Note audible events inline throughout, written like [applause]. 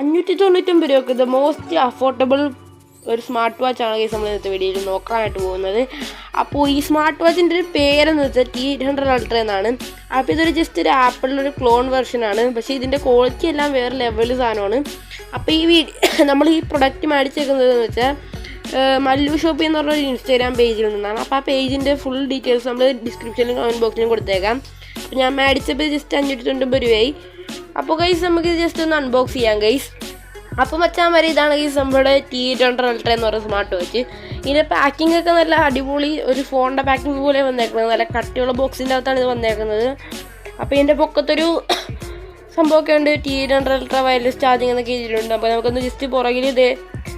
അഞ്ഞൂറ്റി തൊണ്ണൂറ്റൊമ്പത് രൂപക്ക് ഇത് മോസ്റ്റ് അഫോർഡബിൾ ഒരു സ്മാർട്ട് വാച്ച് ആണ് കേസ് നമ്മൾ ഇന്നത്തെ വീഡിയോയിൽ നോക്കാനായിട്ട് പോകുന്നത്. അപ്പോൾ ഈ സ്മാർട്ട് വാച്ചിന്റെ ഒരു പേരെന്ന് വെച്ചാൽ ടി എയ്റ്റ് ഹൺഡ്രഡ് അൾട്ര എന്നാണ്. അപ്പോൾ ഇതൊരു ജസ്റ്റ് ഒരു ആപ്പിളിന്റെ ഒരു ക്ലോൺ വെർഷനാണ് പക്ഷേ ഇതിന്റെ ക്വാളിറ്റി എല്ലാം വേറെ ലെവൽ സാധനമാണ്. അപ്പോൾ ഈ വീഡിയോ [coughs] നമ്മൾ ഈ പ്രൊഡക്റ്റ് മേടിച്ചേക്കുന്നത് എന്ന് വെച്ചാൽ മല്ലു ഷോപ്പ് എന്ന് പറഞ്ഞൊരു ഇൻസ്റ്റാഗ്രാം പേജിൽ നിന്നാണ്. അപ്പോൾ ആ പേജിന്റെ ഫുൾ ഡീറ്റെയിൽസ് നമ്മൾ ഡിസ്ക്രിപ്ഷനിലും കമന്റ് ബോക്സിലും കൊടുത്തേക്കാം. അപ്പോൾ ഞാൻ മേടിച്ചപ്പോൾ ജസ്റ്റ് അഞ്ഞൂറ്റി തൊണ്ണൂറ്റൊമ്പത് രൂപയായി. അപ്പോൾ ഗൈസ് നമുക്ക് ജസ്റ്റ് ഒന്ന് അൺബോക്സ് ചെയ്യാം ഗൈസ് അപ്പോൾ മച്ചാൻ വരെ ഇതാണ് ഗൈസ് നമ്മുടെ ടി ഹൺഡ്രഡ് അൾട്ര എന്ന് പറയുന്ന സ്മാർട്ട് വാച്ച് ഇതിന്റെ പാക്കിംഗ് ഒക്കെ നല്ല അടിപൊളി ഒരു ഫോണിന്റെ പാക്കിംഗ് പോലെ വന്നേക്കുന്നത്. നല്ല കട്ടിയുള്ള ബോക്സിന്റെ അകത്താണ് ഇത് വന്നേക്കുന്നത്. അപ്പോൾ ഇതിന്റെ പൊക്കത്തൊരു [coughs] സംഭവമൊക്കെ ഉണ്ട്. T hundred ultra wireless charging എന്നൊക്കെ ചെയ്തിട്ടുണ്ട് അപ്പോൾ നമുക്കൊന്ന് ജസ്റ്റ് പുറകിൽ ഇത്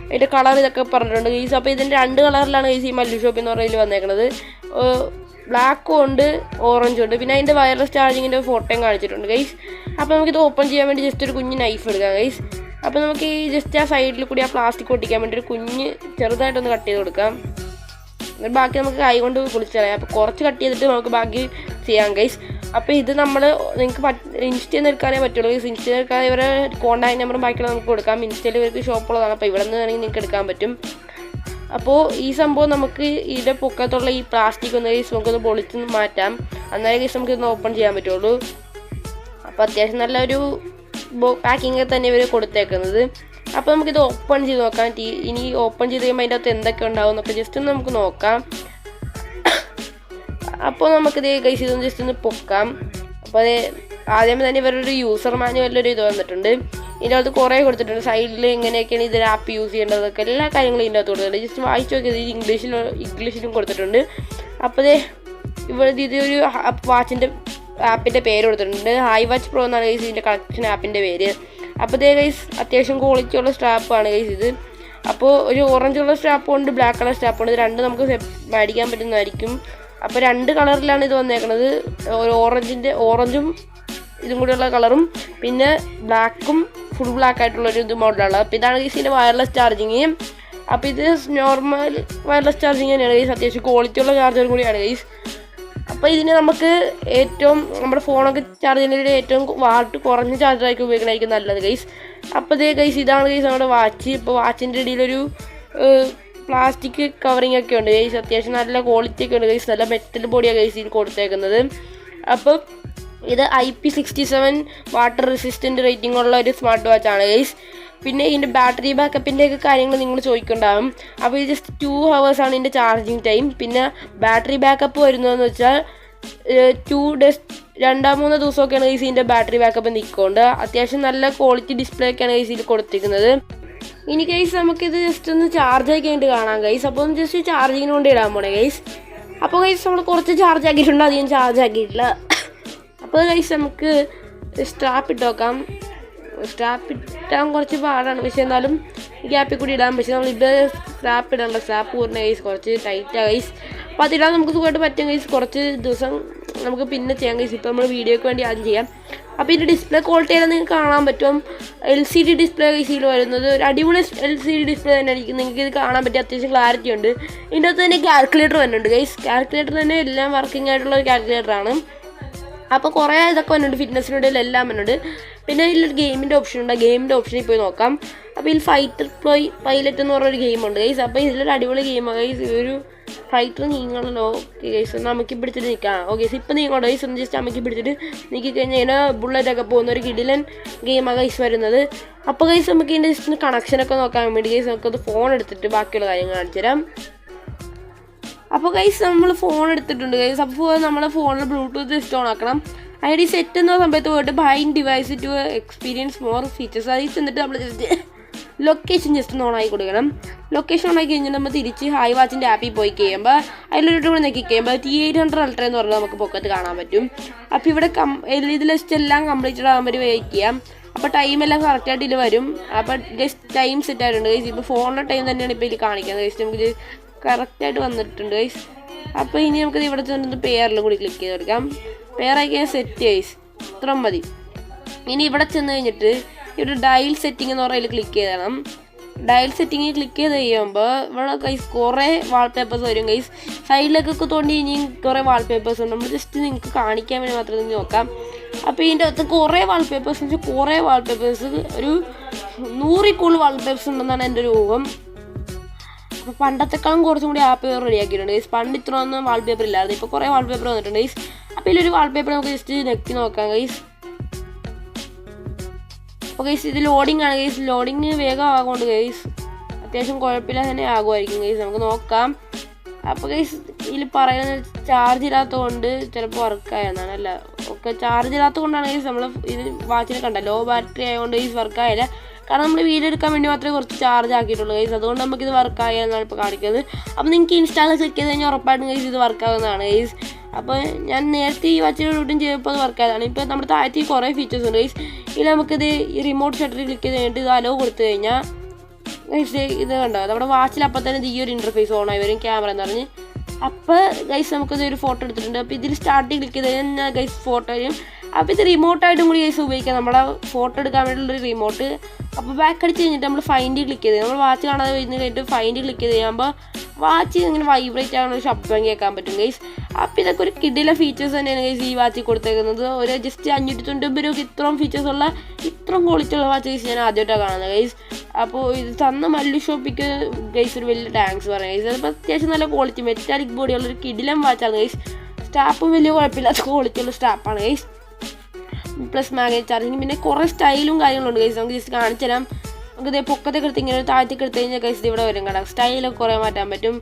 അതിന്റെ കളർ ഇതൊക്കെ പറഞ്ഞിട്ടുണ്ട് ഗൈസ് അപ്പോൾ ഇതിന്റെ രണ്ട് കളറിലാണ് ഗൈസ് ഈ മല്ലു ഷോപ്പ് എന്ന് പറയുന്നതിൽ വന്നേക്കുന്നത് ബ്ലാക്കും ഉണ്ട് ഓറഞ്ചും ഉണ്ട്. പിന്നെ അതിന്റെ വയർലെസ് ചാർജിങ്ങിന്റെ ഫോട്ടോയും കാണിച്ചിട്ടുണ്ട് ഗൈസ് അപ്പോൾ നമുക്കിത് ഓപ്പൺ ചെയ്യാൻ വേണ്ടി ജസ്റ്റ് ഒരു കുഞ്ഞ് നൈഫ് എടുക്കാം ഗൈസ് അപ്പോൾ നമുക്ക് ഈ ജസ്റ്റ് ആ സൈഡിൽ കൂടി ആ പ്ലാസ്റ്റിക് ഒട്ടിക്കാൻ വേണ്ടി ഒരു കുഞ്ഞ് ചെറുതായിട്ടൊന്ന് കട്ട് ചെയ്ത് കൊടുക്കാം. എന്നിട്ട് ബാക്കി നമുക്ക് കൈ കൊണ്ട് കുളിച്ചറിയാം അപ്പോൾ കുറച്ച് കട്ട് ചെയ്തിട്ട് നമുക്ക് ബാക്കി ചെയ്യാം ഗൈസ് അപ്പോൾ ഇത് നമ്മൾ നിങ്ങൾക്ക് ഇൻസ്റ്റയിൽ നിന്ന് എടുക്കാനേ പറ്റുള്ളൂ ഗൈസ് ഇൻസ്റ്റയിൽ എടുക്കാൻ ഇവരെ കോൺടാക്ട് നമ്പറും ബാക്കിയുള്ള നമുക്ക് കൊടുക്കാം. ഇൻസ്റ്റയിൽ ഇവർക്ക് ഷോപ്പുള്ളതാണ് അപ്പോൾ ഇവിടെ നിന്ന് വേണമെങ്കിൽ നിങ്ങൾക്ക് എടുക്കാൻ പറ്റും. അപ്പോൾ ഈ സംഭവം നമുക്ക് ഇതിന്റെ പൊക്കത്തുള്ള ഈ പ്ലാസ്റ്റിക് ഒന്ന് ഗൈസ് നമുക്കൊന്ന് പൊളിച്ച് മാറ്റാം. അന്നേരം ഗൈസ് നമുക്ക് ഇന്ന് ഓപ്പൺ ചെയ്യാൻ പറ്റുള്ളൂ. അപ്പോൾ അത്യാവശ്യം നല്ലൊരു പാക്കിങ് തന്നെ ഇവർ കൊടുത്തേക്കുന്നത്. അപ്പോൾ നമുക്കിത് ഓപ്പൺ ചെയ്ത് നോക്കാം. ടീ- ഇനി ഓപ്പൺ ചെയ്ത് കഴിയുമ്പോൾ അതിന്റെ അകത്ത് എന്തൊക്കെ ഉണ്ടാവും എന്നൊക്കെ ജസ്റ്റ് ഒന്ന് നമുക്ക് നോക്കാം. അപ്പോൾ നമുക്കിത് കൈസ് ഇതൊന്ന് ജസ്റ്റ് ഒന്ന് പൊക്കാം. അപ്പോൾ അത് ആദ്യം തന്നെ ഇവരൊരു യൂസർ മാനുവലിലൊരു ഇത് വന്നിട്ടുണ്ട്. ഇതിന്റെ അകത്ത് കുറേ കൊടുത്തിട്ടുണ്ട്. സൈഡിൽ എങ്ങനെയൊക്കെയാണ് ഇതിൽ ആപ്പ് യൂസ് ചെയ്യേണ്ടതൊക്കെ എല്ലാ കാര്യങ്ങളും ഇതിന്റെ അകത്ത് കൊടുത്തിട്ടുണ്ട്. ജസ്റ്റ് വായിച്ചു നോക്കിയത് ഇത് ഇംഗ്ലീഷിലും ഇംഗ്ലീഷിലും കൊടുത്തിട്ടുണ്ട്. അപ്പോൾ ഇവിടെ ഇതൊരു വാച്ചിന്റെ ആപ്പിന്റെ പേര് കൊടുത്തിട്ടുണ്ട്. ഹൈ വാച്ച് പ്രോ എന്നാണ് ഗൈസ് ഇതിന്റെ കളക്ഷൻ ആപ്പിന്റെ പേര്. അപ്പോൾ ഇതേ ഗൈസ് അത്യാവശ്യം ക്വാളിറ്റി ഉള്ള സ്ട്രാപ്പാണ് ഗൈസ് ഇത്. അപ്പോൾ ഒരു ഓറഞ്ച് കളർ സ്ട്രാപ്പ് ഉണ്ട് ബ്ലാക്ക് കളർ സ്ട്രാപ്പ് ഉണ്ട്. ഇത് രണ്ട് നമുക്ക് മേടിക്കാൻ പറ്റുന്നതായിരിക്കും. അപ്പോൾ രണ്ട് കളറിലാണ് ഇത് വന്നേക്കുന്നത് ഒരു ഓറഞ്ചിന്റെ ഓറഞ്ചും ഇതും കൂടിയുള്ള കളറും പിന്നെ ബ്ലാക്കും ഫുൾ ബ്ലാക്ക് ആയിട്ടുള്ള ഒരു ഇത് മോഡലാണ് അപ്പോൾ ഇതാണ് ഗൈസ് ഇതിന്റെ വയർലെസ് ചാർജിങ് അപ്പോൾ ഇത് നോർമൽ വയർലെസ് ചാർജിങ് തന്നെയാണ് ഗൈസ് അത്യാവശ്യം ക്വാളിറ്റി ഉള്ള ചാർജർ കൂടിയാണ് ഗൈസ് അപ്പോൾ ഇതിന് നമുക്ക് ഏറ്റവും നമ്മുടെ ഫോണൊക്കെ ചാർജ് ചെയ്യുന്നതിൽ ഏറ്റവും വാട്ട് കുറഞ്ഞ ചാർജറായിരിക്കും ഉപയോഗിക്കണമായിരിക്കും നല്ലത് ഗൈസ് അപ്പോൾ ഇതേ ഗൈസ് ഇതാണ് ഗൈസ് നമ്മുടെ വാച്ച് ഇപ്പോൾ വാച്ചിന്റെ ഇടയിലൊരു പ്ലാസ്റ്റിക് കവറിംഗ് ഒക്കെ ഉണ്ട് ഗൈസ് അത്യാവശ്യം നല്ല ക്വാളിറ്റി ഒക്കെ ഉണ്ട് ഗൈസ് നല്ല മെറ്റൽ ബോഡിയാണ് ഗൈസ് ഇതിൽ കൊടുത്തേക്കുന്നത്. അപ്പോൾ ഇത് I P sixty seven water resistant rating ഉള്ള ഒരു സ്മാർട്ട് വാച്ച് ആണ് ഗൈസ് പിന്നെ ഇതിന്റെ ബാറ്ററി ബാക്കപ്പിന്റെയൊക്കെ കാര്യങ്ങൾ നിങ്ങൾ ചോദിക്കുന്നുണ്ടാവും അപ്പോൾ ഇത് ജസ്റ്റ് ടു ഹവേഴ്സാണ് ഇതിന്റെ ചാർജിങ് ടൈം പിന്നെ ബാറ്ററി ബാക്കപ്പ് വരുന്നതെന്ന് വെച്ചാൽ ടു ഡേസ് രണ്ടാം മൂന്ന് ദിവസമൊക്കെയാണ് ഈ സീന്റെ ബാറ്ററി ബാക്കപ്പ് നിൽക്കുന്നുണ്ട് അത്യാവശ്യം നല്ല ക്വാളിറ്റി ഡിസ്പ്ലേ ഒക്കെയാണ് ഈ സീൽ കൊടുത്തിരിക്കുന്നത്. ഇനി ഗൈസ് നമുക്കിത് ജസ്റ്റ് ഒന്ന് ചാർജ് ആക്കിയിട്ട് കാണാം ഗൈസ് അപ്പോൾ ഒന്ന് ജസ്റ്റ് ചാർജിങ്ങിന് കൊണ്ട് ഇടാൻ പോണേ ഗൈസ് അപ്പോൾ ഗൈസ് നമ്മൾ കുറച്ച് ചാർജ് ആക്കിയിട്ടുണ്ട് അധികം ചാർജ് ആക്കിയിട്ടില്ല. [coughs] അപ്പോൾ ഗൈസ് നമുക്ക് സ്ട്രാപ്പ് ഇട്ട് നോക്കാം സ്ട്രാപ്പ് ഇട്ടാൻ കുറച്ച് പാടാണ്. പക്ഷെ എന്നാലും ഗ്യാപ്പിൽ കൂടി ഇടാൻ പക്ഷെ നമ്മൾ ഇവിടെ സ്ട്രാപ്പ് ഇടണ്ട. സ്ട്രാപ്പ് പൂർണ ഗൈസ് കുറച്ച് ടൈറ്റ് കൈസ് അപ്പോൾ അതിടാൻ നമുക്ക് സുഖമായിട്ട് പറ്റും ഗൈസ് കുറച്ച് ദിവസം നമുക്ക് പിന്നെ ചെയ്യാം കഴിയും ഇപ്പോൾ നമ്മൾ വീഡിയോയ്ക്ക് വേണ്ടി ആദ്യം ചെയ്യാം. അപ്പോൾ ഇതിന്റെ ഡിസ്പ്ലേ ക്വാളിറ്റി എല്ലാം നിങ്ങൾക്ക് കാണാൻ പറ്റും. എൽ സി ഡി ഡിസ്പ്ലേ ഗൈസിൽ വരുന്നത് ഒരു അടിപൊളി എൽ സി ഡി ഡിസ്പ്ലേ തന്നെ ആയിരിക്കും നിങ്ങൾക്ക് ഇത് കാണാൻ പറ്റിയ അത്യാവശ്യം ക്ലാരിറ്റി ഉണ്ട്. ഇതിന്റെ അകത്ത് തന്നെ കാൽക്കുലേറ്റർ വരുന്നുണ്ട് ഗൈസ് കാൽക്കുലേറ്റർ തന്നെ എല്ലാം വർക്കിംഗ് ആയിട്ടുള്ള ഒരു കാൽക്കുലേറ്ററാണ് അപ്പോൾ കുറേ ഇതൊക്കെ വന്നിട്ടുണ്ട്. ഫിറ്റ്നസിന്റെ എല്ലാം വന്നിട്ടുണ്ട്. പിന്നെ ഇതിലൊരു ഗെയിമിന്റെ ഓപ്ഷൻ ഉണ്ട്. ഗെയിമിന്റെ ഓപ്ഷനിൽ പോയി നോക്കാം. അപ്പോൾ ഇതിൽ ഫൈറ്റർ പ്ലോയ് പൈലറ്റ് എന്ന് പറഞ്ഞൊരു ഗെയിമുണ്ട്. ഗൈസ് അപ്പോൾ ഇതിലൊരു അടിപൊളി ഗെയിമാണ് ഗൈസ് ഒരു ഫൈറ്റർ നീങ്ങണല്ലോ. ഓക്കെ ഗൈസ് ഒന്ന് അമ്മക്കി പിടിച്ചിട്ട് നിൽക്കാം. ഓക്കെ ഇപ്പം നീങ്ങോട്ടോ ഗൈസ് ഒന്ന് ജസ്റ്റ് അമ്മക്കി പിടിച്ചിട്ട് നീക്കി കഴിഞ്ഞാൽ ഇങ്ങനെ ബുള്ളറ്റൊക്കെ പോകുന്ന ഒരു കിടിലൻ ഗെയിമാണ് ഗൈസ് വരുന്നത്. അപ്പോൾ ഗൈസ് നമുക്ക് ഇതിന്റെ ജസ്റ്റ് കണക്ഷനൊക്കെ നോക്കാൻ വേണ്ടി ഗൈസ് നമുക്കത് ഫോൺ എടുത്തിട്ട് ബാക്കിയുള്ള കാര്യങ്ങൾ കാണിച്ചു തരാം. അപ്പോൾ ഗൈസ് നമ്മൾ ഫോൺ എടുത്തിട്ടുണ്ട്. ഗൈസ് അപ്പോൾ നമ്മളെ ഫോണിൽ ബ്ലൂടൂത്ത് ജസ്റ്റ് ഓൺ ആക്കണം. ഐ ഡി സെറ്റ് എന്ന സമയത്ത് പോയിട്ട് bind device to experience more features അതിൽ ചെന്നിട്ട് നമ്മൾ ജസ്റ്റ് ലൊക്കേഷൻ ജസ്റ്റ് ഒന്ന് ഓൺ ആക്കി കൊടുക്കണം. ലൊക്കേഷൻ ഓണാക്കി കഴിഞ്ഞാൽ നമ്മൾ തിരിച്ച് ഹൈ വാച്ചിന്റെ ആപ്പിൽ പോയി കഴിയുമ്പോൾ അതിലൊരു കൂടെ നോക്കി കഴിയുമ്പോൾ ടി എയ്റ്റ് ഹൺഡ്രഡ് അൾട്ര എന്ന് പറഞ്ഞാൽ നമുക്ക് പൊക്കത്ത് കാണാൻ പറ്റും. അപ്പോൾ ഇവിടെ കം ഇതിൽ ജസ്റ്റ് എല്ലാം കംപ്ലീറ്റഡ് ആകാൻ വേണ്ടി വെയിറ്റ് ചെയ്യാം. അപ്പോൾ ടൈം എല്ലാം കറക്റ്റായിട്ട് ഇതിൽ വരും. അപ്പോൾ ജസ്റ്റ് ടൈം സെറ്റ് ആയിട്ടുണ്ട് ഗൈസ് ഇപ്പോൾ ഫോണിന്റെ ടൈം തന്നെയാണ് ഇപ്പോൾ ഇതിൽ കാണിക്കുന്നത് ഗൈസ് നമുക്ക് കറക്റ്റായിട്ട് വന്നിട്ടുണ്ട് ഗൈസ് അപ്പോൾ ഇനി നമുക്ക് ഇവിടെ ചെന്നിട്ട് പേരിലും കൂടി ക്ലിക്ക് ചെയ്ത് കൊടുക്കാം. പെയറാക്കി സെറ്റ് ഐസ് ഇത്ര മതി. ഇനി ഇവിടെ ചെന്ന് കഴിഞ്ഞിട്ട് ഇവിടെ ഡയൽ സെറ്റിംഗ് എന്ന് പറയുന്നത് ക്ലിക്ക് ചെയ്യണം ഡയൽ സെറ്റിംഗ് ക്ലിക്ക് ചെയ്ത് കഴിയുമ്പോൾ ഇവിടെ കൈസ് കുറേ വാൾപേപ്പേഴ്സ് വരും കൈസ് സൈഡിലേക്കൊക്കെ തോണ്ടി ഇനിയും കുറേ വാൾപേപ്പേഴ്സ് ഉണ്ട്. നമ്മൾ ജസ്റ്റ് നിങ്ങൾക്ക് കാണിക്കാൻ വേണ്ടി മാത്രം നിങ്ങൾക്ക് നോക്കാം. അപ്പോൾ ഇതിന്റെ അകത്ത് കുറേ വാൾപേപ്പേഴ്സ് വെച്ചാൽ കുറേ വാൾപേപ്പേഴ്സ് ഒരു നൂറിൽ കൂടുതൽ വാൾപേപ്പേഴ്സ് ഉണ്ടെന്നാണ് എന്റെ ഒരു ഊഹം. അപ്പോൾ പണ്ടത്തെക്കാളും കുറച്ചും കൂടി ആപ്പ് റെഡി ആക്കിയിട്ടുണ്ട് ഗൈസ് പണ്ട് ഇത്രയൊന്നും വാൾപേപ്പർ ഇല്ലായിരുന്നു. ഇപ്പോൾ കുറേ വാൾപേപ്പർ വന്നിട്ടുണ്ട് ഗൈസ് അപ്പോൾ ഇതിലൊരു വാൾപേപ്പർ നമുക്ക് ജസ്റ്റ് നെക്കി നോക്കാം ഗൈസ് അപ്പോൾ ഗൈസ് ഇത് ലോഡിംഗ് ആണ് ഗൈസ് ലോഡിങ് വേഗം ആകൊണ്ട് ഗൈസ് അത്യാവശ്യം കുഴപ്പമില്ല തന്നെ ആകുമായിരിക്കും ഗൈസ് നമുക്ക് നോക്കാം. അപ്പൊ ഗൈസ് ഇതിൽ പറയുന്നത് ചാർജ് ഇല്ലാത്തത് കൊണ്ട് ചിലപ്പോൾ വർക്കായെന്നാണ് അല്ല ഒക്കെ ചാർജ് ഇല്ലാത്തത് കൊണ്ടാണ് ഗൈസ് നമ്മൾ ഇത് വാച്ചിനെ കണ്ട ലോ ബാറ്ററി ആയതുകൊണ്ട് ഗൈസ് വർക്കായില്ല കാരണം നമ്മൾ വീഡിയോ എടുക്കാൻ വേണ്ടി മാത്രമേ കുറച്ച് ചാർജ് ആക്കിയിട്ടുള്ളൂ ഗൈസ് അതുകൊണ്ട് നമുക്കിത് വർക്കായി എന്നാണ് ഇപ്പോൾ കാണിക്കുന്നത്. അപ്പോൾ നിങ്ങൾക്ക് ഇൻസ്റ്റാളിൽ ചെക്ക് ചെയ്ത് കഴിഞ്ഞാൽ ഉറപ്പായിട്ടും ഗൈസ് ഇത് വർക്കാവുന്നതാണ് ഗൈസ് അപ്പോൾ ഞാൻ നേരത്തെ ഈ വാച്ചിൽ റൂട്ടും ചെയ്തപ്പോൾ അത് വർക്കായതാണ് ഇപ്പോൾ നമ്മുടെ താഴത്ത് കുറേ ഫീച്ചേഴ്സ് ഉണ്ട്. ഗൈസ് ഇതിൽ നമുക്കിത് ഈ റിമോട്ട് ഷട്ടറിൽ ക്ലിക്ക് ചെയ്ത് കഴിഞ്ഞിട്ട് ഇത് അലോ കൊടുത്തു കഴിഞ്ഞാൽ ഗൈസ് ഇത് കണ്ടോ? നമ്മുടെ വാച്ചിൽ അപ്പം തന്നെ ഈ ഒരു ഇന്റർഫേസ് ഓൺ ആയി വരും ക്യാമറ എന്ന് പറഞ്ഞ്. അപ്പോൾ ഗൈസ് നമുക്കിത് ഒരു ഫോട്ടോ എടുത്തിട്ടുണ്ട്. അപ്പോൾ ഇതിൽ സ്റ്റാർട്ടിങ് ക്ലിക്ക് ചെയ്ത് കഴിഞ്ഞാൽ ഗൈസ് ഫോട്ടോ വരും അപ്പോൾ ഇത് റിമോട്ടായിട്ടും കൂടി ഗൈസ് ഉപയോഗിക്കാം. നമ്മുടെ ഫോട്ടോ എടുക്കാൻ വേണ്ടിയുള്ളൊരു റിമോട്ട് അപ്പോൾ ബാക്ക് അടിച്ച് കഴിഞ്ഞിട്ട് നമ്മൾ ഫൈൻഡ് ക്ലിക്ക് ചെയ്ത് നമ്മൾ വാച്ച് കാണാതെ വരുന്ന കഴിഞ്ഞിട്ട് ഫൈൻഡ് ക്ലിക്ക് ചെയ്ത് കഴിയുമ്പോൾ വാച്ച് ഇങ്ങനെ വൈബ്രേറ്റ് ആവുന്ന ശബ്ദം കേൾക്കാൻ പറ്റും ഗൈസ് അപ്പോൾ ഇതൊക്കെ ഒരു കിഡിലെ ഫീച്ചേഴ്സ് തന്നെയാണ് ഗൈസ് ഈ വാച്ചിൽ കൊടുത്തേക്കുന്നത്. ഒരു ജസ്റ്റ് അഞ്ഞൂറ്റി തൊണ്ണൂറ് രൂപ ഇത്രയും ഫീച്ചേഴ്സ് ഉള്ള ഇത്രയും ക്വാളിറ്റി ഉള്ള വാച്ച് ഗൈസ് ഞാൻ ആദ്യമായിട്ടാണ് കാണുന്നത് ഗൈസ് അപ്പോൾ ഇത് തന്ന മല്ലു ഷോപ്പിക്ക് ഗൈസ് ഒരു വലിയ ടാങ്ക്സ് പറയാം ഗൈസ് അതിപ്പോൾ അത്യാവശ്യം നല്ല ക്വാളിറ്റി മെറ്റാലിക് ബോഡിയുള്ള ഒരു കിഡിലം വാച്ചാണ് ഗൈസ് സ്റ്റാപ്പും വലിയ കുഴപ്പമില്ലാത്ത ക്വാളിറ്റി ഉള്ള സ്റ്റാപ്പാണ് ഗൈസ് പ്ലസ് മാഗ്നറ്റ് ചാർജിങ് പിന്നെ കുറേ സ്റ്റൈലും കാര്യങ്ങളുണ്ട് ഗൈസ് നമുക്ക് ജസ്റ്റ് കാണിച്ചു തരാം. നമുക്ക് ഇതേ പൊക്കത്തെ എടുത്ത് ഇങ്ങനെ താഴത്തേക്ക് എടുത്ത് കഴിഞ്ഞാൽ ഗൈസ് ഇവിടെ വരും കേട്ടോ സ്റ്റൈലൊക്കെ കുറേ മാറ്റാൻ പറ്റും.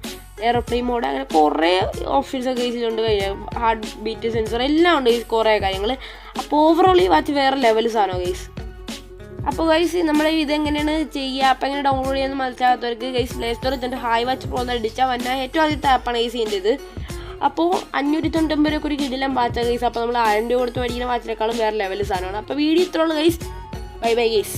എയർപ്ലെയിൻ മോഡ് അങ്ങനെ കുറേ ഓപ്ഷൻസ് ഒക്കെ ഗൈസിലുണ്ട് കഴിഞ്ഞാൽ ഹാർട്ട് ബീറ്റ് സെൻസർ എല്ലാം ഉണ്ട് ഗൈസ് കുറേ കാര്യങ്ങൾ അപ്പോൾ ഓവറോൾ ഈ വാച്ച് വേറെ ലെവൽ സാധനം ഗൈസ് അപ്പോൾ ഗൈസ് നമ്മൾ ഇതെങ്ങനെയാണ് ചെയ്യുക അപ്പോൾ എങ്ങനെ ഡൗൺലോഡ് ചെയ്യാൻ മനസ്സിലാകാത്തവർക്ക് ഗൈസ് പ്ലേ സ്റ്റോറിൽ തന്നെ ഹായ് വാച്ച് പോകുന്ന അടിച്ചാൽ വന്നാൽ ഏറ്റവും ആദ്യത്തെ ആപ്പാണ് ഗൈസ് ചെയ്യേണ്ടത് അപ്പോൾ അഞ്ഞൂറ്റി തൊണ്ണൂറ്റൊമ്പത് രൂപ ഒരു കിടിലം വാച്ചാണ് ഗൈസ് അപ്പോൾ നമ്മൾ ആയിരം രൂപ കൊടുത്ത് മേടിക്കുന്ന വാച്ചിനേക്കാളും വേറെ ലെവൽ സാധനമാണ്. അപ്പോൾ വീഡിയോ ഇത്രയുള്ളൂ ഗൈസ് ബൈ ബൈ ഗൈസ്